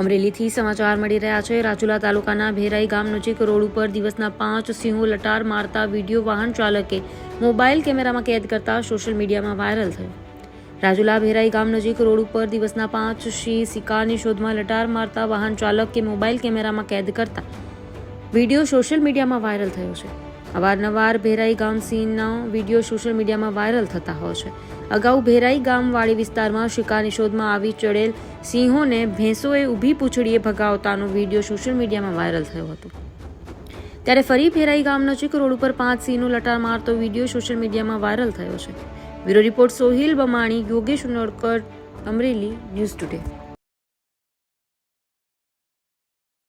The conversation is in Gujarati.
અમરેલીથી સમાચાર મળી રહ્યા છે. રાજુલા તાલુકાના ભેરાઈ ગામ નજીક રોડ ઉપર દિવસના પાંચ સિંહો લટાર મારતા વીડિયો વાહન ચાલકે મોબાઈલ કેમેરામાં કેદ કરતા સોશિયલ મીડિયામાં વાયરલ થયો. રાજુલા ભેરાઈ ગામ નજીક રોડ ઉપર દિવસના પાંચ સિંહ શિકારની શોધમાં લટાર મારતા વાહન ચાલકે મોબાઈલ કેમેરામાં કેદ કરતા વીડિયો સોશિયલ મીડિયામાં વાયરલ થયો છે. અવારનવાર ભેરાઈ ગામ સીનના વીડિયો સોશિયલ મીડિયામાં વાયરલ થતા હોય છે. અગાઉ ભેરાઈ ગામવાળી વિસ્તારમાં શિકારની શોધમાં આવી ચડેલ સિંહોને ભેંસોએ ઊભી પૂંછડીએ ભગાવતાનો વીડિયો સોશિયલ મીડિયામાં વાયરલ થયો હતો. ત્યારે ફરી ભેરાઈ ગામ નજીક રોડ ઉપર પાંચ સિંહનો લટાર મારતો વીડિયો સોશિયલ મીડિયામાં વાયરલ થયો છે. Bureau report Sohil Bamani, Yogesh Unadkar, Amreli, news today.